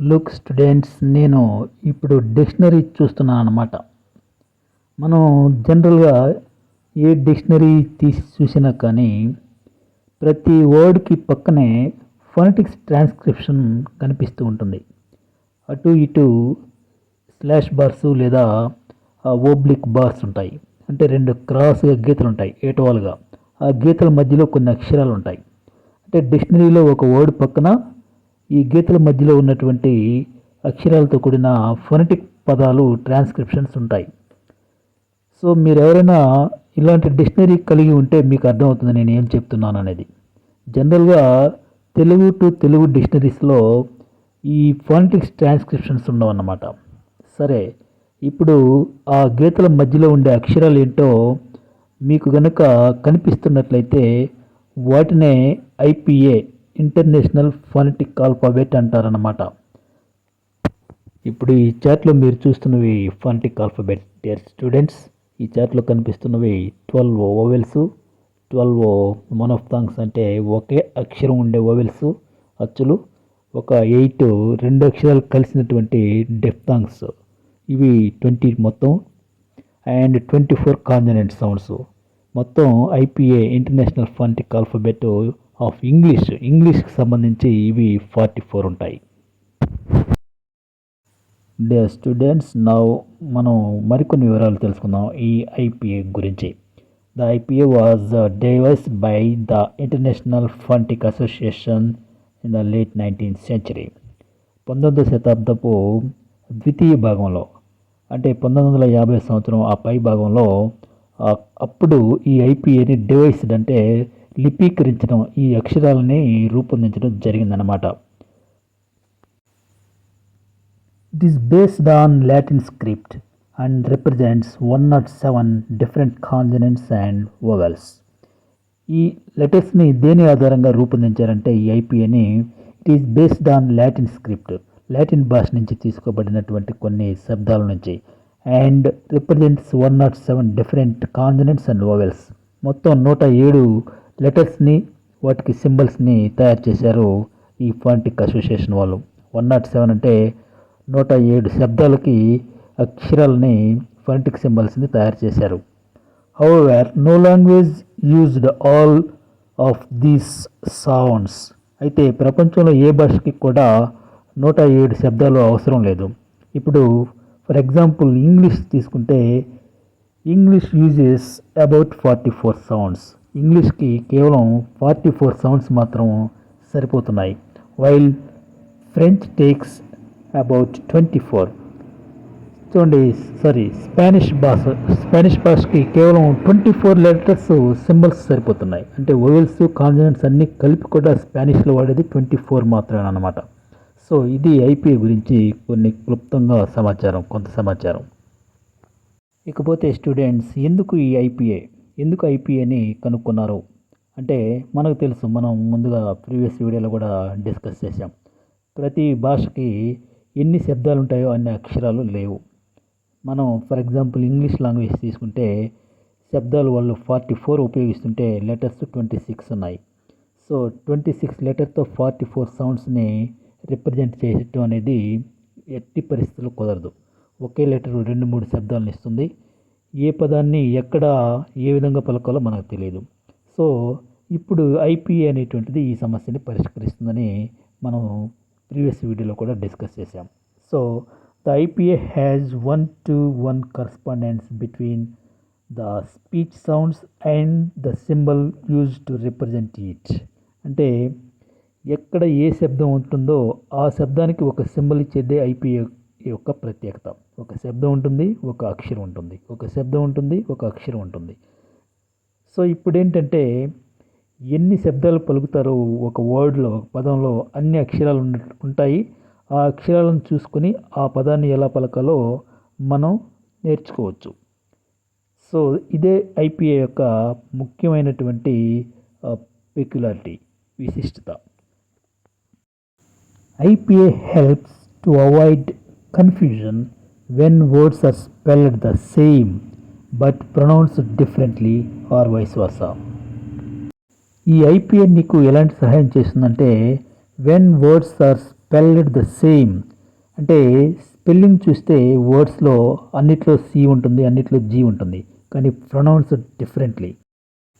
Look students నేను ఇప్పుడు dictionary చూస్తున్నాను అనమాట మనం జనరల్గా ఏ డిక్షనరీ తీసి చూసినా కానీ ప్రతి వర్డ్కి పక్కనే ఫోనెటిక్స్ ట్రాన్స్క్రిప్షన్ కనిపిస్తూ ఉంటుంది. అటు ఇటు స్లాష్ బార్స్ లేదా ఓబ్లిక్ బార్స్ ఉంటాయి. అంటే రెండు క్రాస్గా గీతలు ఉంటాయి ఏటవాలుగా. ఆ గీతల మధ్యలో కొన్ని అక్షరాలు ఉంటాయి. అంటే డిక్షనరీలో ఒక వర్డ్ పక్కన ఈ గీతల మధ్యలో ఉన్నటువంటి అక్షరాలతో కూడిన ఫొనెటిక్ పదాలు ట్రాన్స్క్రిప్షన్స్ ఉంటాయి. సో మీరు ఎవరైనా ఇలాంటి డిక్షనరీ కలిగి ఉంటే మీకు అర్థమవుతుంది నేను ఏం చెప్తున్నాను అనేది జనరల్గా తెలుగు టు తెలుగు డిక్షనరీస్లో ఈ ఫోనటిక్స్ ట్రాన్స్క్రిప్షన్స్ ఉండవన్నమాట. సరే ఇప్పుడు ఆ గీతల మధ్యలో ఉండే అక్షరాలు ఏంటో మీకు గనుక కనిపిస్తున్నట్లయితే వాటినే ఐపిఏ ఇంటర్నేషనల్ ఫోనటిక్ ఆల్ఫాబెట్ అంటారన్నమాట. ఇప్పుడు ఈ చార్ట్లో మీరు చూస్తున్నవి ఫోనటిక్ ఆల్ఫాబెట్. డియర్ స్టూడెంట్స్ ఈ చార్ట్లో కనిపిస్తున్నవి ట్వెల్వ్ ఓవెల్స్ ట్వెల్వ్ మొనోఫ్థాంగ్స్ అంటే ఒకే అక్షరం ఉండే ఓవెల్స్ అచ్చులు ఒక ఎయిట్ రెండు అక్షరాలు కలిసినటువంటి డెఫ్థాంగ్స్ ఇవి ట్వంటీ మొత్తం and twenty four consonant sounds మొత్తం IPA international phonetic alphabet of English ఇంగ్లీష్కి సంబంధించి ఇవి ఫార్టీ ఫోర్ ఉంటాయి. డే స్టూడెంట్స్ నౌ మనం మరికొన్ని వివరాలు తెలుసుకుందాం ఈ ఐపీఏ గురించి. The IPA was devised by the international phonetic association in the late nineteenth century పంతొమ్మిదవ శతాబ్దపు ద్వితీయ భాగంలో అంటే పంతొమ్మిది వందల యాభై సంవత్సరం ఆ పై భాగంలో అప్పుడు ఈ ఐపీఏని డివైస్డ్ అంటే లిపీకరించడం ఈ అక్షరాలని రూపొందించడం జరిగిందనమాట it is based on Latin script and represents one not seven different consonants and vowels ఈ లెటర్స్ని దేని ఆధారంగా రూపొందించారంటే ఈ ఐపీఏని it is based on Latin script Latin భాష నుంచి తీసుకోబడినటువంటి కొన్ని శబ్దాల నుంచి and represents one not seven different consonants and vowels మొత్తం నూట ఏడు లెటర్స్ని వాటికి సింబల్స్ని తయారు చేశారు ఈ ఫాంటిక్ అసోసియేషన్ వాళ్ళు. వన్ నాట్ సెవెన్ అంటే నూట ఏడు శబ్దాలకి అక్షరాలని ఫాంటిక్ సింబల్స్ని తయారు చేశారు. However no language used all of these sounds అయితే ప్రపంచంలో ఏ భాషకి కూడా నూట ఏడు శబ్దాలు అవసరం లేదు. ఇప్పుడు ఫర్ ఎగ్జాంపుల్ ఇంగ్లీష్ తీసుకుంటే English uses about forty four sounds ఇంగ్లీష్కి కేవలం ఫార్టీ ఫోర్ సౌండ్స్ మాత్రం సరిపోతున్నాయి. While French takes about twenty four చూడండి సారీ స్పానిష్ భాష స్పానిష్ భాషకి కేవలం ట్వంటీ ఫోర్ లెటర్స్ సింబల్స్ సరిపోతున్నాయి. అంటే ఓవెల్స్ కాన్జనెంట్స్ అన్నీ కలిపి కూడా స్పానిష్లో వాడేది ట్వంటీ ఫోర్ మాత్రమే అనమాట సో ఇది ఐపీఏ గురించి కొన్ని క్లుప్తంగా సమాచారం కొంత సమాచారం. ఇకపోతే స్టూడెంట్స్ ఎందుకు ఈ ఐపీఏ ఎందుకు ఐపీఏని కనుక్కున్నారు? అంటే మనకు తెలుసు మనం ముందుగా ప్రీవియస్ వీడియోలో కూడా డిస్కస్ చేసాం ప్రతి భాషకి ఎన్ని శబ్దాలు ఉంటాయో అన్ని అక్షరాలు లేవు. మనం ఫర్ ఎగ్జాంపుల్ ఇంగ్లీష్ లాంగ్వేజ్ తీసుకుంటే శబ్దాలు వాళ్ళు ఫార్టీ ఫోర్ ఉపయోగిస్తుంటే లెటర్స్ ట్వంటీ సిక్స్ ఉన్నాయి. సో ట్వంటీ సిక్స్ లెటర్తో ఫార్టీ ఫోర్ సౌండ్స్ని రిప్రజెంట్ చేయటం అనేది ఎట్టి పరిస్థితుల్లో కుదరదు. ఒకే లెటర్ రెండు మూడు శబ్దాలను ఇస్తుంది. ఏ పదాన్ని ఎక్కడ ఏ విధంగా పలకాలో మనకు తెలియదు. సో ఇప్పుడు ఐపీఏ అనేటువంటిది ఈ సమస్యని పరిష్కరిస్తుందని మనం ప్రీవియస్ వీడియోలో కూడా డిస్కస్ చేసాం so the IPA has one to one correspondence between the speech sounds and the symbol use to represent it అంటే ఎక్కడ ఏ శబ్దం ఉంటుందో ఆ శబ్దానికి ఒక సింబల్ ఇచ్చేదే ఐపీఏ యొక్క ప్రత్యేకత. ఒక శబ్దం ఉంటుంది ఒక అక్షరం ఉంటుంది. ఒక శబ్దం ఉంటుంది ఒక అక్షరం ఉంటుంది. సో ఇప్పుడు ఏంటంటే ఎన్ని శబ్దాలు పలుకుతారో ఒక వర్డ్లో ఒక పదంలో అన్ని అక్షరాలు ఉంటాయి. ఆ అక్షరాలను చూసుకొని ఆ పదాన్ని ఎలా పలకాలో మనం నేర్చుకోవచ్చు. సో ఇదే ఐపీఏ యొక్క ముఖ్యమైనటువంటి పెక్యులారిటీ విశిష్టత. IPA helps to avoid confusion when words are spelled the same but pronounce differently or vice versa ఈ ఐపీఏ నీకు ఎలాంటి సహాయం చేస్తుందంటే when words are spelled the same. అంటే స్పెల్లింగ్ చూస్తే వర్డ్స్లో అన్నిట్లో సి ఉంటుంది అన్నిట్లో జీ ఉంటుంది. కానీ ప్రొనౌన్స్ డిఫరెంట్లీ.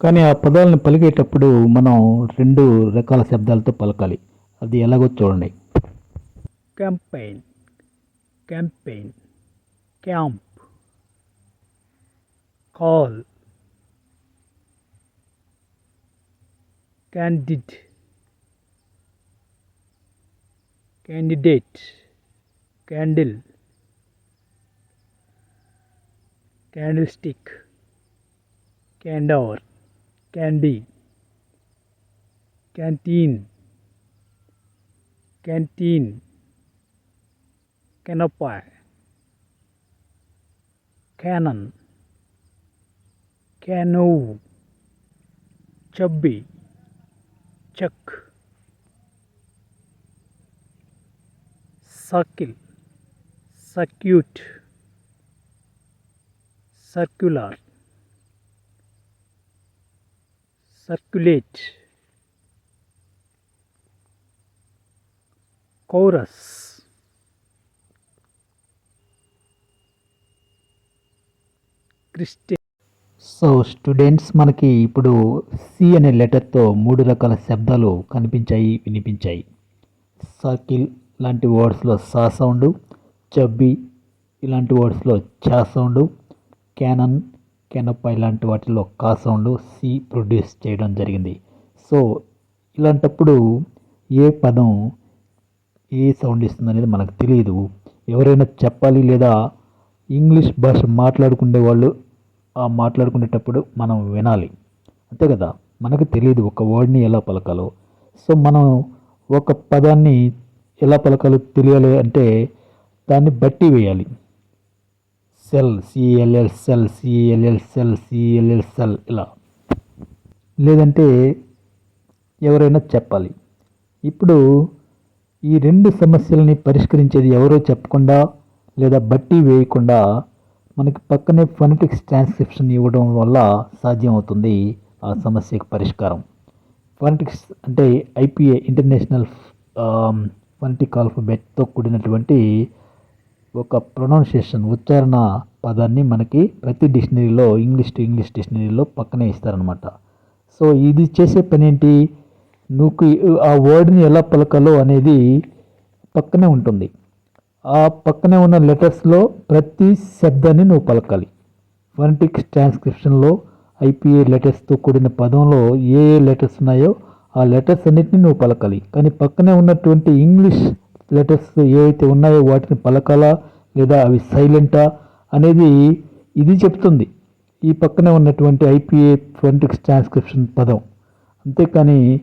కానీ ఆ పదాలను పలికేటప్పుడు మనం రెండు రకాల శబ్దాలతో పలకాలి. అది ఎలాగో చూడండి. Campaign campaign camp call candid. Candidate. Candle. Candlestick. Candor. Candy. Canteen. Canteen. Canopy. Cannon. Canoe. Chubby. Chuck circle circuit circular circulate chorus Christie. So students మనకి ఇప్పుడు సి అనే లెటర్తో మూడు రకాల శబ్దాలు కనిపించాయి వినిపించాయి. సర్కిల్ ఇలాంటి వర్డ్స్లో సా సౌండ్ చబ్బి ఇలాంటి వర్డ్స్లో చా సౌండ్ క్యానన్ కెనప్ప ఇలాంటి వాటిలో కా సౌండ్ సి ప్రొడ్యూస్ చేయడం జరిగింది. సో ఇలాంటప్పుడు ఏ పదం ఏ సౌండ్ ఇస్తుంది అనేది మనకు తెలియదు ఎవరైనా చెప్పాలి లేదా ఇంగ్లీష్ భాష మాట్లాడుకునే వాళ్ళు ఆ మాట్లాడుకునేటప్పుడు మనం వినాలి. అంతే కదా? మనకు తెలియదు ఒక వర్డ్ని ఎలా పలకాలో. సో మనం ఒక పదాన్ని ఎలా పలకాలు తెలియాలి అంటే దాన్ని బట్టి వేయాలి. Cell CLL cell CLL cell CLL cell ఇలా. లేదంటే ఎవరైనా చెప్పాలి. ఇప్పుడు ఈ రెండు సమస్యల్ని పరిష్కరించేది ఎవరో చెప్పకుండా లేదా బట్టి వేయకుండా మనకి పక్కనే ఫొనెటిక్స్ ట్రాన్స్క్రిప్షన్ ఇవ్వడం వల్ల సాధ్యమవుతుంది ఆ సమస్యకు పరిష్కారం. ఫొనెటిక్స్ అంటే ఐపీఏ ఇంటర్నేషనల్ ఫొనెటిక్ ఆల్ఫబెట్తో కూడినటువంటి ఒక ప్రొనౌన్సియేషన్ ఉచ్చారణ పదాన్ని మనకి ప్రతి డిక్షనరీలో ఇంగ్లీష్ టు ఇంగ్లీష్ డిక్షనరీలో పక్కనే ఇస్తారనమాట సో ఇది చేసే పని ఏంటి నువ్వు ఆ వర్డ్ని ఎలా పలకాలో అనేది పక్కనే ఉంటుంది. ఆ పక్కనే ఉన్న లెటర్స్లో ప్రతి శబ్దాన్ని నువ్వు పలకాలి. ఫనటిక్స్ ట్రాన్స్క్రిప్షన్లో ఐపీఏ లెటర్స్తో కూడిన పదంలో ఏ ఏ లెటర్స్ ఉన్నాయో ఆ లెటర్స్ అన్నిటిని నువ్వు పలకాలి. కానీ పక్కనే ఉన్నటువంటి ఇంగ్లీష్ లెటర్స్ ఏవైతే ఉన్నాయో వాటిని పలకాలా? లేదా అవి సైలెంటా అనేది ఇది చెప్తుంది. ఈ పక్కనే ఉన్నటువంటి ఐపీఏ ఫొనెటిక్స్ ట్రాన్స్క్రిప్షన్ పదం. అంతేకాని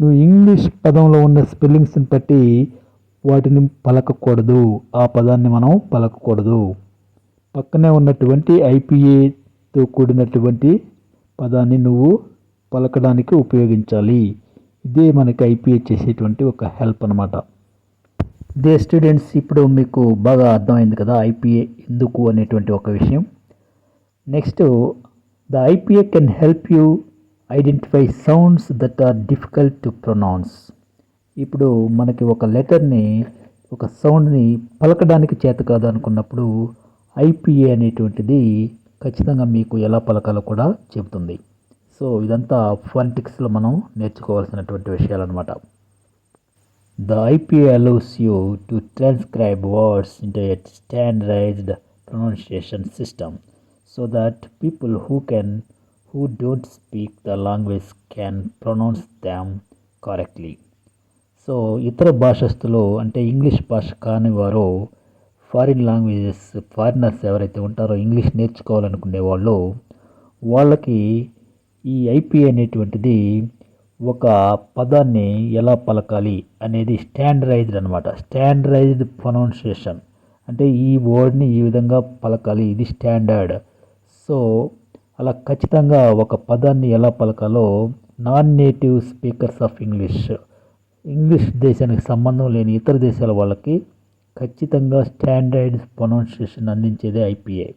నువ్వు ఇంగ్లీష్ పదంలో ఉన్న స్పెల్లింగ్స్ని బట్టి వాటిని పలకకూడదు. ఆ పదాన్ని మనం పలకకూడదు. పక్కనే ఉన్నటువంటి ఐపీఏతో కూడినటువంటి పదాన్ని నువ్వు పలకడానికి ఉపయోగించాలి. ఇదే మనకి ఐపీఏ చేసేటువంటి ఒక హెల్ప్ అనమాట దే స్టూడెంట్స్ ఇప్పుడు మీకు బాగా అర్థమైంది కదా ఐపీఏ ఎందుకు అనేటువంటి ఒక విషయం. Next the IPA can help you identify sounds that are difficult to pronounce ఇప్పుడు మనకి ఒక లెటర్ని ఒక సౌండ్ని పలకడానికి చేత కాదు అనుకున్నప్పుడు ఐపీఏ అనేటువంటిది ఖచ్చితంగా మీకు ఎలా పలకాలో కూడా చెబుతుంది. సో ఇదంతా ఫోనెటిక్స్లో మనం నేర్చుకోవాల్సినటువంటి విషయాలన్నమాట. The IPA allows you to transcribe words in a standardized pronunciation system so that people who can who don't speak the language can pronounce them correctly so ఇతర భాషస్తులు అంటే ఇంగ్లీష్ భాష కాని వారు ఫారిన్ లాంగ్వేజెస్ ఫారినర్స్ ఎవరైతే ఉంటారో English నేర్చుకోవాలనుకునే వాళ్ళు వాళ్ళకి ఈ ఐపీ అనేటువంటిది ఒక పదాన్ని ఎలా పలకాలి అనేది స్టాండర్డైజ్డ్ అనమాట స్టాండర్డైజ్డ్ ప్రొనౌన్సియేషన్. అంటే ఈ వర్డ్ని ఈ విధంగా పలకాలి. ఇది స్టాండర్డ్. సో అలా ఖచ్చితంగా ఒక పదాన్ని ఎలా పలకాలో non native speakers of English. English దేశానికి సంబంధం లేని ఇతర దేశాల వాళ్ళకి ఖచ్చితంగా స్టాండర్డ్ ప్రొనౌన్సియేషన్ అందించేదే ఐపీఐ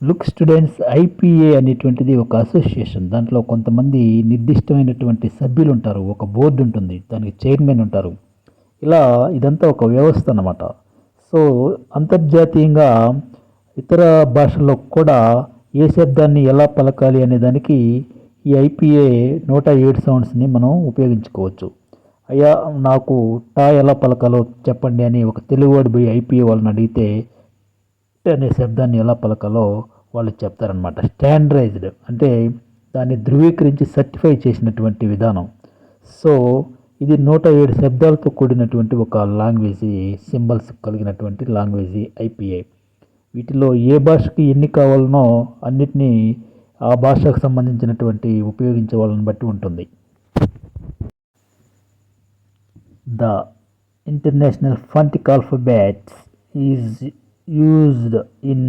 లుక్ స్టూడెంట్స్ ఐపీఏ అనేటువంటిది ఒక అసోసియేషన్ దాంట్లో కొంతమంది నిర్దిష్టమైనటువంటి సభ్యులు ఉంటారు ఒక బోర్డు ఉంటుంది దానికి చైర్మన్ ఉంటారు. ఇలా ఇదంతా ఒక వ్యవస్థ అన్నమాట. సో అంతర్జాతీయంగా ఇతర భాషల్లో కూడా ఏ శబ్దాన్ని ఎలా పలకాలి అనే దానికి ఈ ఐపీఏ నూట ఏడు సౌండ్స్ని మనం ఉపయోగించుకోవచ్చు. అయ్యా నాకు టా ఎలా పలకాలో చెప్పండి అని ఒక తెలుగువాడు పోయి ఐపీఏ వాళ్ళని అడిగితే అనే శబ్దాన్ని ఎలా పలకాలో వాళ్ళు చెప్తారనమాట స్టాండర్డైజ్డ్ అంటే దాన్ని ధృవీకరించి సర్టిఫై చేసినటువంటి విధానం. సో ఇది నూట ఏడు శబ్దాలతో కూడినటువంటి ఒక లాంగ్వేజ్ సింబల్స్ కలిగినటువంటి లాంగ్వేజ్ ఐపీఐ వీటిలో ఏ భాషకి ఎన్ని కావాలనో అన్నిటినీ ఆ భాషకు సంబంధించినటువంటి ఉపయోగించే వాళ్ళని బట్టి ఉంటుంది. The international phonetic alphabets is used in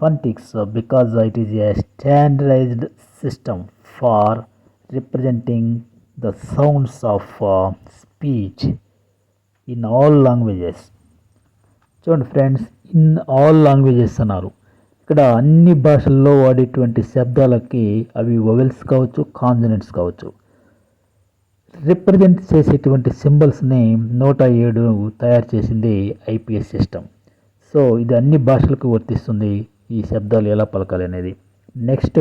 phonetics because it is a standardized system for representing the sounds of speech in all languages చూడండి ఫ్రెండ్స్ ఇన్ ఆల్ లాంగ్వేజెస్ అన్నారు ఇక్కడ అన్ని భాషల్లో వాడేటువంటి శబ్దాలకి అవి వవెల్స్ కావచ్చు కాన్జనెంట్స్ కావచ్చు రిప్రజెంట్ చేసేటువంటి సింబల్స్ని నూట ఏడు తయారు చేసింది ఐపీఎస్ సిస్టమ్ సో ఇది అన్ని భాషలకు వర్తిస్తుంది ఈ శబ్దాలు ఎలా పలకాలి అనేది నెక్స్ట్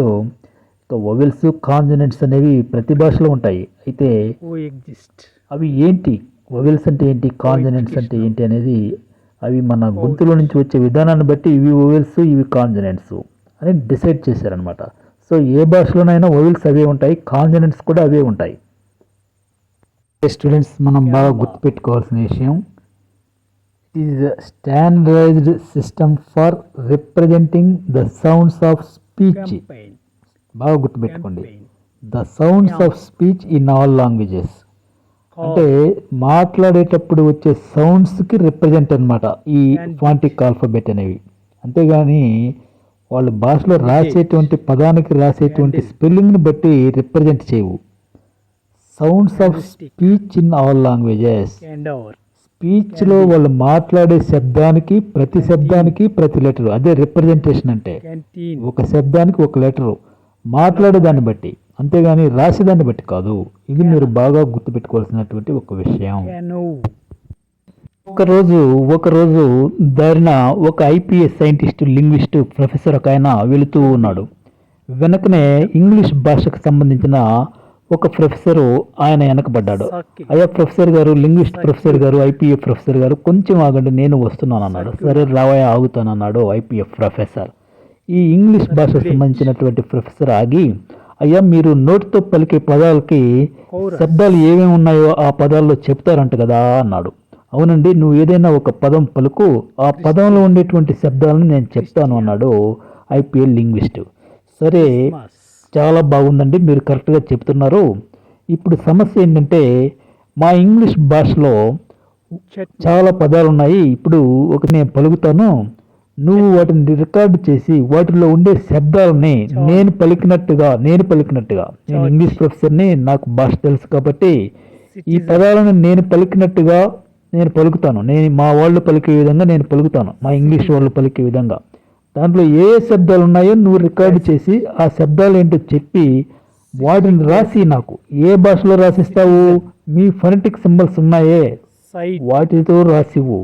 వొవెల్స్ కాన్సనెంట్స్ అనేవి ప్రతి భాషలో ఉంటాయి. అయితే. అవి ఏంటి? వొవెల్స్ అంటే ఏంటి? కాన్సనెంట్స్ అంటే ఏంటి అనేది అవి మన గొంతులో నుంచి వచ్చే విధానాన్ని బట్టి ఇవి వొవెల్స్ ఇవి కాన్సనెంట్స్ అని డిసైడ్ చేశారనమాట సో ఏ భాషలోనైనా వొవెల్స్ అవే ఉంటాయి కాన్సనెంట్స్ కూడా అవే ఉంటాయి. స్టూడెంట్స్ మనం బాగా గుర్తుపెట్టుకోవాల్సిన విషయం is standardized system for representing the sounds of speech. బాగా గుర్తుపెట్టుకోండి. The sounds of speech in all languages అంటే మాట్లాడేటప్పుడు వచ్చే సౌండ్స్కి రిప్రజెంట్ అన్నమాట. ఈ ఫాంటిక్ ఆల్ఫాబెట్ అనేవి. అంతేగాని వాళ్ళ భాషలో రాసేటువంటి పదానికి రాసేటువంటి స్పెల్లింగ్ని బట్టి రిప్రజెంట్ చేయవు. Sounds of. Speech in all languages. స్పీచ్లో వాళ్ళు మాట్లాడే శబ్దానికి ప్రతి శబ్దానికి ప్రతి లెటర్ అదే రిప్రజెంటేషన్ అంటే. ఒక శబ్దానికి ఒక లెటరు మాట్లాడే దాన్ని బట్టి. అంతేగాని రాసేదాన్ని బట్టి కాదు. ఇది మీరు బాగా గుర్తుపెట్టుకోవాల్సినటువంటి ఒక విషయం. ఒకరోజు ఒకరోజు దారిన ఒక ఐపీఎస్ సైంటిస్ట్ లింగ్విస్ట్ ప్రొఫెసర్ ఒక ఆయన వెళుతూ ఉన్నాడు. వెనకనే ఇంగ్లీష్ భాషకు సంబంధించిన ఒక ప్రొఫెసరు ఆయన వెనకబడ్డాడు. అయ్యా professor garu linguist professor garu IPF professor garu కొంచెం ఆగండి నేను వస్తున్నాను అన్నాడు. సరే రావయ్య ఆగుతానన్నాడు ఐపీఎఫ్ ప్రొఫెసర్. ఈ ఇంగ్లీష్ భాషకు సంబంధించినటువంటి ప్రొఫెసర్ ఆగి అయ్యా మీరు నోటితో పలికే పదాలకి. శబ్దాలు ఏమేమి ఉన్నాయో ఆ పదాల్లో చెప్తారంట కదా అన్నాడు. అవునండి నువ్వు ఏదైనా ఒక పదం పలుకు ఆ పదంలో ఉండేటువంటి శబ్దాలను నేను చెప్తాను అన్నాడు ఐపీఎల్ లింగ్విస్ట్. సరే. చాలా బాగుందండి మీరు కరెక్ట్గా చెప్తున్నారు. ఇప్పుడు సమస్య ఏంటంటే మా ఇంగ్లీష్ భాషలో. చాలా పదాలు ఉన్నాయి ఇప్పుడు ఒక నేను పలుకుతాను. నువ్వు వాటిని రికార్డు చేసి వాటిలో ఉండే శబ్దాలని నేను పలికినట్టుగా నేను పలికినట్టుగా. నేను ఇంగ్లీష్ ప్రొఫెసర్ని నాకు భాష తెలుసు కాబట్టి ఈ. పదాలను నేను పలికినట్టుగా నేను పలుకుతాను. నేను మా వాళ్ళు పలికే విధంగా నేను పలుకుతాను. మా ఇంగ్లీష్ వాళ్ళు పలికే విధంగా. దాంట్లో ఏ ఏ శబ్దాలు ఉన్నాయో నువ్వు రికార్డు చేసి ఆ శబ్దాలు ఏంటో చెప్పి వాటిని రాసి నాకు. ఏ భాషలో రాసిస్తావు? మీ ఫొనెటిక్ సింబల్స్ ఉన్నాయే. వాటితో రాసివు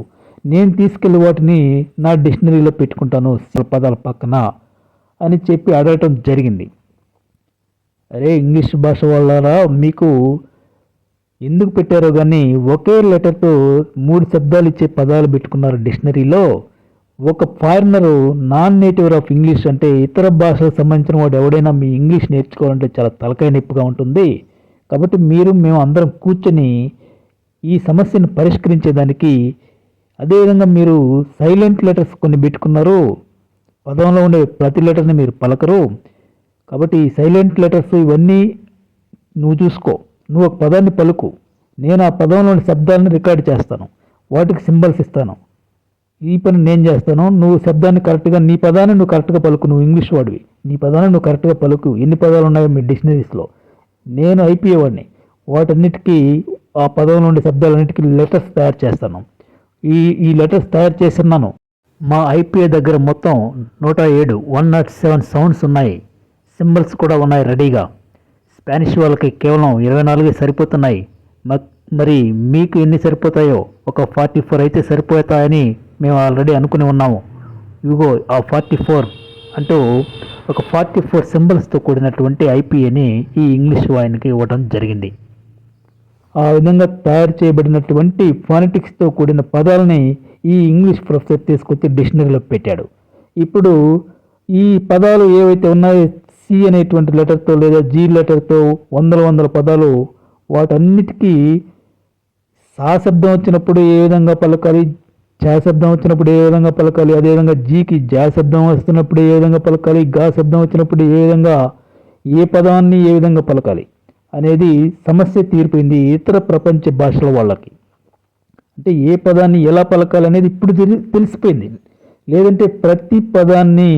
నేను తీసుకెళ్ళి వాటిని నా డిక్షనరీలో పెట్టుకుంటాను పదాల పక్కన అని చెప్పి అడగటం జరిగింది. అరే ఇంగ్లీష్ భాష వాళ్ళరా మీకు ఎందుకు పెట్టారో కానీ ఒకే లెటర్తో మూడు శబ్దాలు ఇచ్చే పదాలు పెట్టుకున్నారు డిక్షనరీలో. ఒక foreigner non native of English అంటే ఇతర భాషలకు సంబంధించిన వాడు ఎవడైనా మీ ఇంగ్లీష్ నేర్చుకోవాలంటే చాలా తలకాయ నొప్పిగా ఉంటుంది. కాబట్టి మీరు మేము అందరం కూర్చొని ఈ సమస్యను పరిష్కరించేదానికి అదేవిధంగా మీరు సైలెంట్ లెటర్స్ కొన్ని పెట్టుకున్నారు. పదంలో ఉండే ప్రతి లెటర్ని మీరు పలకరు. కాబట్టి ఈ సైలెంట్ లెటర్స్ ఇవన్నీ నువ్వు చూసుకో. నువ్వు ఒక పదాన్ని పలుకు. నేను ఆ పదంలోని శబ్దాలను రికార్డ్ చేస్తాను. వాటికి సింబల్స్ ఇస్తాను. ఈ పని నేను చేస్తాను నువ్వు శబ్దాన్ని కరెక్ట్గా నీ పదాన్ని నువ్వు కరెక్ట్గా పలుకు నువ్వు ఇంగ్లీష్ వాడివి. నీ పదాన్ని నువ్వు కరెక్ట్గా పలుకు. ఎన్ని పదాలు ఉన్నాయో మీ డిక్షనరీస్లో. నేను ఐపీఏ వాడిని. వాటన్నిటికీ ఆ పదం నుండి శబ్దాలన్నిటికీ లెటర్స్ తయారు చేస్తాను. ఈ ఈ లెటర్స్ తయారు చేస్తున్నాను. మా ఐపీఏ దగ్గర మొత్తం నూట ఏడు వన్ నాట్ సెవెన్ సౌండ్స్ ఉన్నాయి. సింబల్స్ కూడా ఉన్నాయి రెడీగా. స్పానిష్ వాళ్ళకి కేవలం ఇరవై నాలుగే సరిపోతున్నాయి. మ- మరి మీకు ఎన్ని సరిపోతాయో? ఒక ఫార్టీ ఫోర్ అయితే సరిపోతాయని మేము ఆల్రెడీ అనుకుని ఉన్నాము. ఇదిగో ఆ ఫార్టీ ఫోర్ అంటూ ఒక ఫార్టీ ఫోర్ సింబల్స్తో కూడినటువంటి ఐపీఏని ఈ ఇంగ్లీష్ వాయిన్కి ఇవ్వడం జరిగింది. ఆ విధంగా తయారు చేయబడినటువంటి ఫానెటిక్స్తో కూడిన పదాలని ఈ ఇంగ్లీష్ ప్రొఫెసర్ తీసుకొచ్చి డిక్షనరీలో పెట్టాడు. ఇప్పుడు ఈ పదాలు ఏవైతే ఉన్నాయో సి అనేటువంటి లెటర్తో లేదా జీ లెటర్తో వందల వందల పదాలు వాటన్నిటికీ సా శబ్దం వచ్చినప్పుడు ఏ విధంగా పలకాలి? చా శబ్దం వచ్చినప్పుడు ఏ విధంగా పలకాలి? అదేవిధంగా జీకి జా శబ్దం వస్తున్నప్పుడు ఏ విధంగా పలకాలి? గా శబ్దం వచ్చినప్పుడు ఏ విధంగా ఏ పదాన్ని ఏ విధంగా పలకాలి అనేది సమస్య తీరిపోయింది ఇతర ప్రపంచ భాషల వాళ్ళకి. అంటే ఏ పదాన్ని ఎలా పలకాలి అనేది ఇప్పుడు తెలిసిపోయింది. లేదంటే ప్రతి పదాన్ని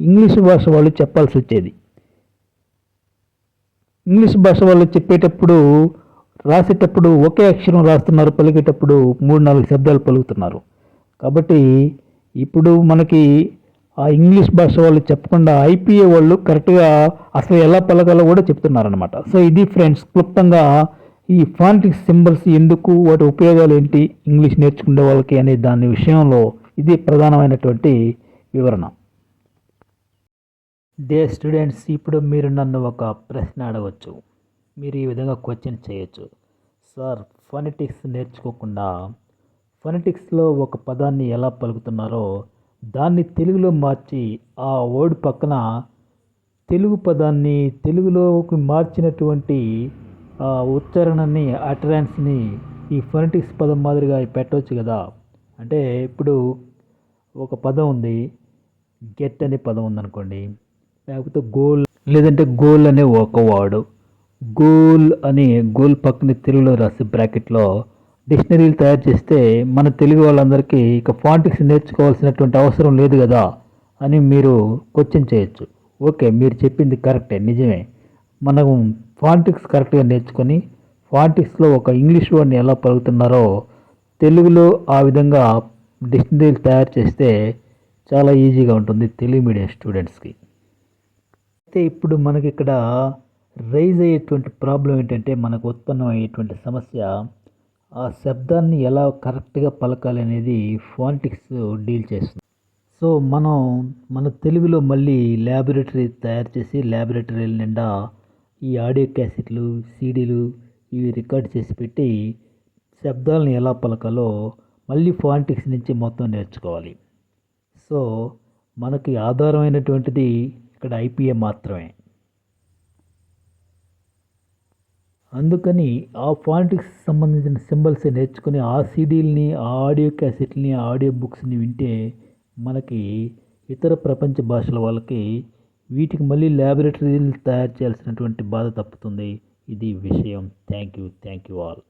ఇంగ్లీష్ భాష వాళ్ళు చెప్పాల్సి వచ్చేది. ఇంగ్లీష్ భాష వాళ్ళు చెప్పేటప్పుడు రాసేటప్పుడు ఒకే అక్షరం రాస్తున్నారు పలికేటప్పుడు మూడు నాలుగు శబ్దాలు పలుకుతున్నారు. కాబట్టి ఇప్పుడు మనకి ఆ ఇంగ్లీష్ భాష వాళ్ళు చెప్పకుండా ఐపీఏ వాళ్ళు కరెక్ట్గా అసలు ఎలా పలకాలో కూడా చెప్తున్నారనమాట సో ఇది ఫ్రెండ్స్ క్లుప్తంగా ఈ ఫాంటిక్ సింబల్స్ ఎందుకు వాటి ఉపయోగాలు ఏంటి ఇంగ్లీష్ నేర్చుకునే వాళ్ళకి అనే దాని విషయంలో ఇది ప్రధానమైనటువంటి వివరణ. డే స్టూడెంట్స్ ఇప్పుడు మీరు నన్ను ఒక ప్రశ్న అడగవచ్చు మీరు ఈ విధంగా క్వశ్చన్ చేయొచ్చు. సార్ ఫొనెటిక్స్ నేర్చుకోకుండా ఫొనెటిక్స్లో ఒక పదాన్ని ఎలా పలుకుతున్నారో దాన్ని తెలుగులో మార్చి ఆ వర్డ్ పక్కన తెలుగు పదాన్ని తెలుగులోకి మార్చినటువంటి ఆ ఉచ్చారణని అటరెన్స్ని ఈ ఫొనెటిక్స్ పదం మాదిరిగా పెట్టవచ్చు కదా. అంటే ఇప్పుడు ఒక పదం ఉంది గెట్ అనే పదం ఉందనుకోండి. లేకపోతే గోల్ లేదంటే గోల్ అనే ఒక వాడు గోల్ అని గోల్ పక్కన తెలుగులో రాసి బ్రాకెట్లో డిక్షనరీలు తయారు చేస్తే మన తెలుగు వాళ్ళందరికీ ఇక ఫాంటిక్స్ నేర్చుకోవాల్సినటువంటి అవసరం లేదు కదా అని మీరు క్వశ్చన్ చేయొచ్చు. ఓకే మీరు చెప్పింది కరెక్టే నిజమే. మనం ఫాంటిక్స్ కరెక్ట్గా నేర్చుకొని ఫాంటిక్స్లో ఒక ఇంగ్లీష్ వర్డ్ని ఎలా పలుకుతున్నారో తెలుగులో ఆ విధంగా డిక్షనరీలు తయారు చేస్తే చాలా ఈజీగా ఉంటుంది తెలుగు మీడియం స్టూడెంట్స్కి. అయితే ఇప్పుడు మనకి ఇక్కడ రైజ్ అయ్యేటువంటి ప్రాబ్లం ఏంటంటే మనకు ఉత్పన్నం అయ్యేటువంటి సమస్య ఆ శబ్దాన్ని ఎలా కరెక్ట్గా పలకాలి అనేది ఫాంటిక్స్ డీల్ చేస్తుంది. సో మనం మన తెలుగులో మళ్ళీ ల్యాబొరేటరీ తయారు చేసి ల్యాబొరేటరీల నిండా ఈ ఆడియో క్యాసెట్లు సీడీలు ఇవి రికార్డ్ చేసి పెట్టి శబ్దాలను ఎలా పలకాలో మళ్ళీ ఫాంటిక్స్ నుంచి మొత్తం నేర్చుకోవాలి. సో మనకి ఆధారమైనటువంటిది ఇక్కడ ఐపీఏ మాత్రమే. అందుకని ఆ ఫాంట్కి సంబంధించిన సింబల్స్ నేర్చుకుని ఆ సీడీలని ఆ ఆడియో క్యాసెట్ని ఆ ఆడియో బుక్స్ని వింటే మనకి ఇతర ప్రపంచ భాషల వాళ్ళకి వీటికి మళ్ళీ ల్యాబొరేటరీలు తయారు చేయాల్సినటువంటి బాధ తప్పుతుంది. ఇది విషయం. Thank you thank you all.